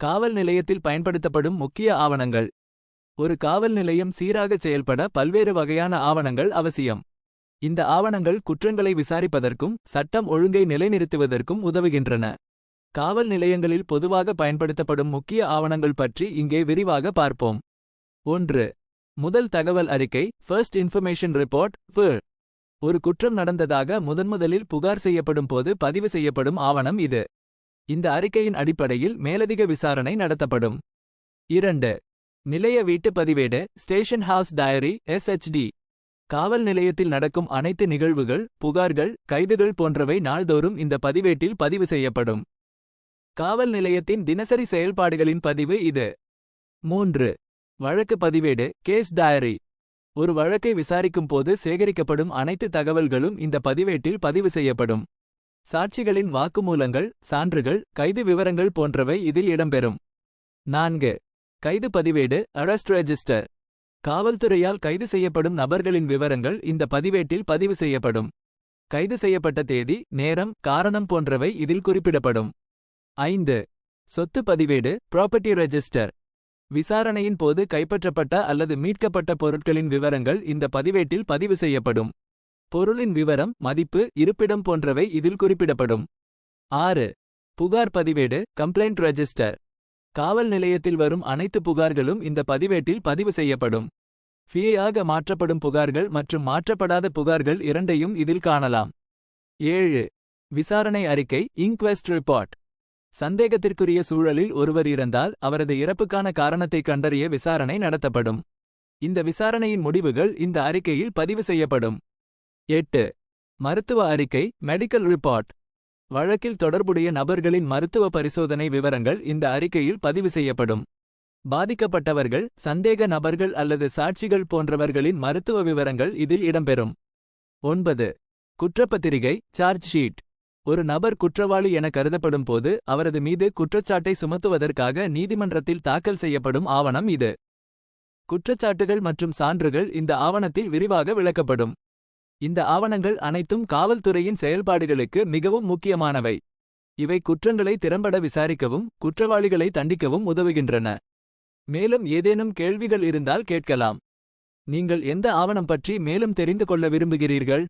காவல் நிலையத்தில் பயன்படுத்தப்படும் முக்கிய ஆவணங்கள். ஒரு காவல் நிலையம் சீராகச் செயல்பட பல்வேறு வகையான ஆவணங்கள் அவசியம். இந்த ஆவணங்கள் குற்றங்களை விசாரிப்பதற்கும் சட்டம் ஒழுங்கை நிலைநிறுத்துவதற்கும் உதவுகின்றன. காவல் நிலையங்களில் பொதுவாக பயன்படுத்தப்படும் முக்கிய ஆவணங்கள் பற்றி இங்கே விரிவாக பார்ப்போம். ஒன்று. முதல் தகவல் அறிக்கை ஃபர்ஸ்ட் இன்ஃபர்மேஷன் ரிப்போர்ட் ஒரு குற்றம் நடந்ததாக முதன்முதலில் புகார் செய்யப்படும் போது பதிவு செய்யப்படும் ஆவணம் இது. இந்த அறிக்கையின் அடிப்படையில் மேலதிக விசாரணை நடத்தப்படும். இரண்டு நிலைய வீட்டு பதிவேடு ஸ்டேஷன் ஹவுஸ் டயரி எஸ்ஹெச்டி காவல் நிலையத்தில் நடக்கும் அனைத்து நிகழ்வுகள் புகார்கள் கைதுகள் போன்றவை நாள்தோறும் இந்த பதிவேட்டில் பதிவு செய்யப்படும். காவல் நிலையத்தின் தினசரி செயல்பாடுகளின் பதிவு இது. மூன்று வழக்கு பதிவேடு கேஸ் டயரி ஒரு வழக்கை விசாரிக்கும் போது சேகரிக்கப்படும் அனைத்து தகவல்களும் இந்த பதிவேட்டில் பதிவு செய்யப்படும். சாட்சிகளின் வாக்குமூலங்கள் சான்றுகள் கைது விவரங்கள் போன்றவை இதில் இடம்பெறும். நான்கு. கைது பதிவேடு அரெஸ்ட் ரெஜிஸ்டர் காவல்துறையால் கைது செய்யப்படும் நபர்களின் விவரங்கள் இந்த பதிவேட்டில் பதிவு செய்யப்படும். கைது செய்யப்பட்ட தேதி நேரம் காரணம் போன்றவை இதில் குறிப்பிடப்படும். ஐந்து. சொத்து பதிவேடு ப்ராப்பர்ட்டி ரெஜிஸ்டர் விசாரணையின் போது கைப்பற்றப்பட்ட அல்லது மீட்கப்பட்ட பொருட்களின் விவரங்கள் இந்த பதிவேட்டில் பதிவு செய்யப்படும். பொருளின் விவரம் மதிப்பு இருப்பிடம் போன்றவை இதில் குறிப்பிடப்படும். ஆறு. புகார் பதிவேடு கம்ப்ளைண்ட் ரெஜிஸ்டர். காவல் நிலையத்தில் வரும் அனைத்து புகார்களும் இந்த பதிவேட்டில் பதிவு செய்யப்படும். ஃபியாக மாற்றப்படும் புகார்கள் மற்றும் மாற்றப்படாத புகார்கள் இரண்டையும் இதில் காணலாம். ஏழு. விசாரணை அறிக்கை இன்க்வெஸ்ட் ரிப்போர்ட் சந்தேகத்திற்குரிய சூழலில் ஒருவர் இருந்தால் அவரது இறப்புக்கான காரணத்தை கண்டறிய விசாரணை நடத்தப்படும். இந்த விசாரணையின் முடிவுகள் இந்த அறிக்கையில் பதிவு செய்யப்படும். எட்டு. மருத்துவ அறிக்கை மெடிக்கல் ரிப்போர்ட் வழக்கில் தொடர்புடைய நபர்களின் மருத்துவ பரிசோதனை விவரங்கள் இந்த அறிக்கையில் பதிவு செய்யப்படும். பாதிக்கப்பட்டவர்கள் சந்தேக நபர்கள் அல்லது சாட்சிகள் போன்றவர்களின் மருத்துவ விவரங்கள் இதில் இடம்பெறும். ஒன்பது. குற்றப்பத்திரிகை சார்ஜ் ஷீட் ஒரு நபர் குற்றவாளி என கருதப்படும் போது அவரது மீது குற்றச்சாட்டை சுமத்துவதற்காக நீதிமன்றத்தில் தாக்கல் செய்யப்படும் ஆவணம் இது. குற்றச்சாட்டுகள் மற்றும் சான்றுகள் இந்த ஆவணத்தில் விரிவாக விளக்கப்படும். இந்த ஆவணங்கள் அனைத்தும் காவல்துறையின் செயல்பாடுகளுக்கு மிகவும் முக்கியமானவை. இவை குற்றங்களை திறம்பட விசாரிக்கவும் குற்றவாளிகளை தண்டிக்கவும் உதவுகின்றன. மேலும் ஏதேனும் கேள்விகள் இருந்தால் கேட்கலாம். நீங்கள் எந்த ஆவணம் பற்றி மேலும் தெரிந்து கொள்ள விரும்புகிறீர்கள்?